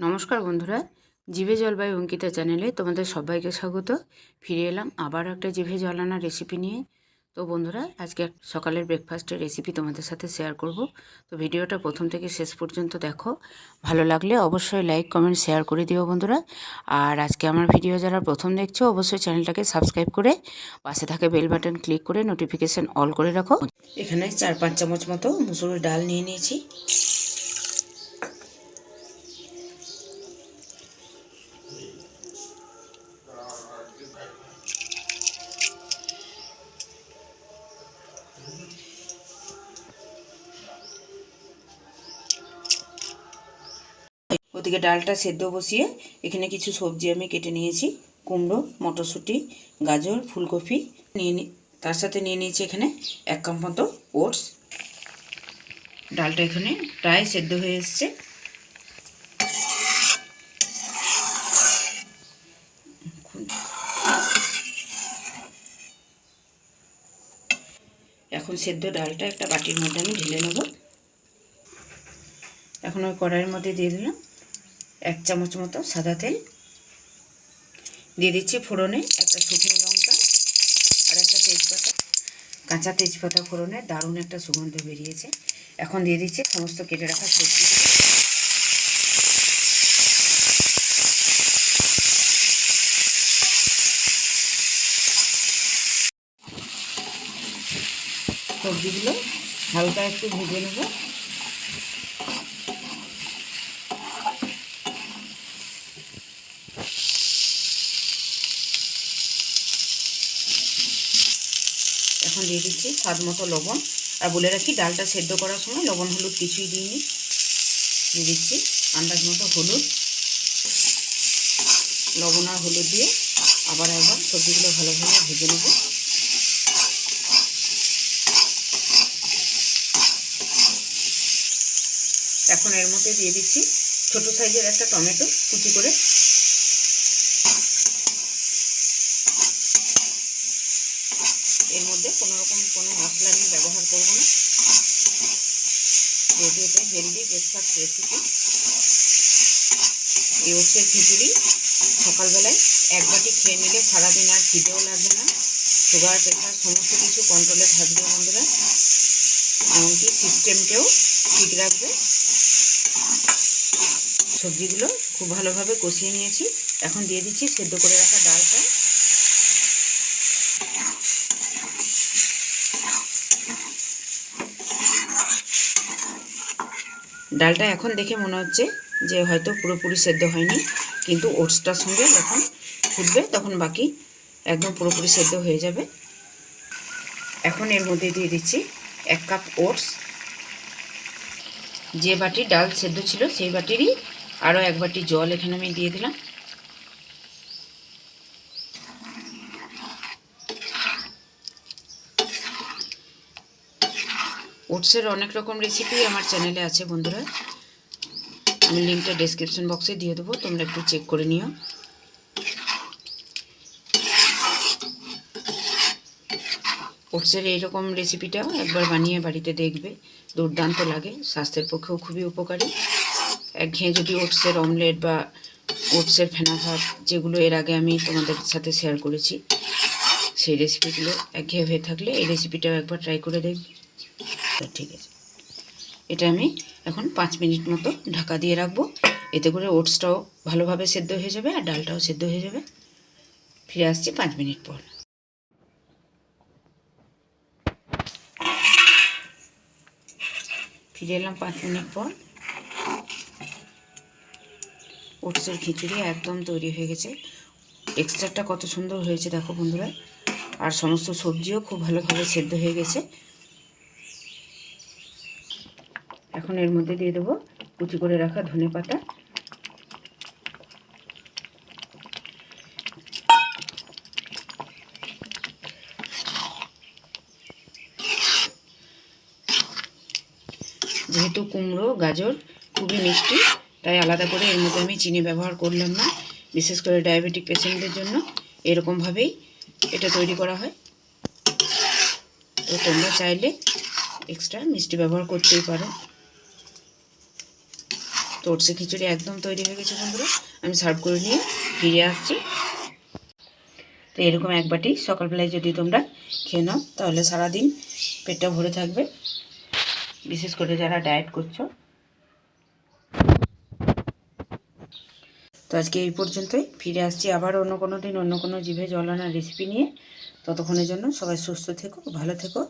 নমস্কার বন্ধুরা, জিভে জলবায়ু অঙ্কিতা চ্যানেলে তোমাদের সবাইকে স্বাগত। ফিরে এলাম আবার একটা জিভে জলানা রেসিপি নিয়ে। তো বন্ধুরা, আজকে সকালের ব্রেকফাস্টের রেসিপি তোমাদের সাথে শেয়ার করব। তো ভিডিওটা প্রথম থেকে শেষ পর্যন্ত দেখো। ভালো লাগলে অবশ্যই লাইক কমেন্ট শেয়ার করে দিও বন্ধুরা। আর আজকে আমার ভিডিও যারা প্রথম দেখছ, অবশ্যই চ্যানেলটাকে সাবস্ক্রাইব করে পাশে থাকে বেল বাটন ক্লিক করে নোটিফিকেশান অল করে রাখো। এখানে চার পাঁচ চামচ মতো মুসুরের ডাল নিয়ে নিয়েছি। ওদিকে ডালটা সেদ্ধ বসিয়ে এখানে কিছু সবজি আমি কেটে নিয়েছি, কুমড়ো, মটরশুঁটি, গাজর, ফুলকপি, নিয়ে তার সাথে নিয়ে নিয়েছি এখানে এক কাপ মতো ওটস। ডালটা এখানে প্রায় সেদ্ধ হয়ে এসছে। এখন সেদ্ধ ডালটা একটা বাটির মধ্যে আমি ঢেলে নেব। এখন ওই কড়াইয়ের মধ্যে দিয়ে দিলাম। এক চামচ মতো সাদা তেল। দিয়ে দিচ্ছি ফোড়নে একটা শুকনো লঙ্কা আর একটা তেজপাতা। কাঁচা তেজপাতা ফোড়নে দারুণ একটা সুগন্ধ বেরিয়েছে। এখন দিয়ে দিচ্ছি সমস্ত কেটে রাখা সবজি। সবজিগুলো হালকা একটু ভেজে নেব। এখন দিয়ে দিচ্ছি স্বাদ মতো লবণ। আর বলে রাখি, ডালটা সেদ্ধ করার সময় লবণ, হলুদ কিছুই দিইনি। দিয়ে দিচ্ছি আন্দাজ মতো হলুদ। লবণ আর হলুদ দিয়ে আবার একবার সবজিগুলো ভালোভাবে ভেজে নেব। এখন এর মধ্যে দিয়ে দিচ্ছি ছোট সাইজের একটা টমেটো কুচি করে। এর মধ্যে কোনো রকম কোনো মশলা আমি ব্যবহার করব না। যেহেতু এটা হেলদি ব্রেকফাস্ট রেসিপি এই ওটসের খিচুড়ি সকালবেলায় এক বাটি খেয়ে নিলে সারাদিন আর খিদেও লাগবে না সুগার প্রেশার সমস্ত কিছু কন্ট্রোলে থাকবে বন্ধুরা। এমনকি সিস্টেমকেও ঠিক রাখবে। সবজিগুলো খুব ভালোভাবে কষিয়ে নিয়েছি। এখন দিয়ে দিচ্ছি সেদ্ধ করে রাখা ডালটা। ডালটা এখন দেখে মনে হচ্ছে যে হয়তো পুরোপুরি সেদ্ধ হয়নি, কিন্তু ওটসটার সঙ্গে যখন ফুটবে তখন বাকি একদম পুরোপুরি সেদ্ধ হয়ে যাবে। এখন এর মধ্যে দিয়ে দিচ্ছি এক কাপ ওটস। যে বাটি ডাল সেদ্ধ ছিল সেই বাটিরই আরও এক বাটি জল এখানে আমি দিয়ে দিলাম। ওটসের অনেক রকম রেসিপি আমার চ্যানেলে আছে বন্ধুরা। আমি লিঙ্কটা ডেসক্রিপশন বক্সে দিয়ে দেবো, তোমরা একটু চেক করে নিও। ওটসের এইরকম রেসিপিটাও একবার বানিয়ে বাড়িতে দেখবে, দুর্দান্ত লাগে, স্বাস্থ্যের পক্ষেও খুবই উপকারী। একঘেয়ে যদি ওটসের অমলেট বা ওটসের ফেনা ভাত যেগুলো এর আগে আমি তোমাদের সাথে শেয়ার করেছি, সেই রেসিপিগুলো একঘেয়ে হয়ে থাকলে এই রেসিপিটাও একবার ট্রাই করে দেখবে। ঠিক আছে। এটা আমি এখন পাঁচ মিনিট মতো ঢাকা দিয়ে রাখব। এতে করে ওটসটাও ভালোভাবে সেদ্ধ হয়ে যাবে আর ডালটাও সেদ্ধ হয়ে যাবে। ফিরে আসছি পাঁচ মিনিট পর। ফিরে এলাম পাঁচ মিনিট পর। ওটসের খিচুড়ি একদম তৈরি হয়ে গেছে। টেক্সচারটা কত সুন্দর হয়েছে, দেখো বন্ধুরা। আর সমস্ত সবজিও খুব ভালোভাবে সেদ্ধ হয়ে গেছে। এখন এর মধ্যে দিয়ে দেবো কুচি করে রাখা ধনে পাতা। যেহেতু কুমড়ো, গাজর খুবই মিষ্টি, তাই আলাদা করে এর মধ্যে আমি চিনি ব্যবহার করলাম না। বিশেষ করে ডায়াবেটিক পেশেন্টদের জন্য এরকমভাবেই এটা তৈরি করা হয়। তো তোমরা চাইলে এক্সট্রা মিষ্টি ব্যবহার করতেই পারো। তো ওটসে খিচুড়ি একদম তৈরি হয়ে গেছে বন্ধুরা। আমি সার্ভ করে নিয়ে ফিরে আসছি। তো এরকম এক বাটি সকালবেলায় যদি তোমরা খেয়ে নাও, তাহলে সারাদিন পেটটা ভরে থাকবে। বিশেষ করে যারা ডায়েট করছ। তো আজকে এই পর্যন্তই। ফিরে আসছি আবার অন্য কোনো দিন, অন্য কোনো জিভে জল আনার রেসিপি নিয়ে। ততক্ষণের জন্য সবাই সুস্থ থেকো, ভালো থেকো।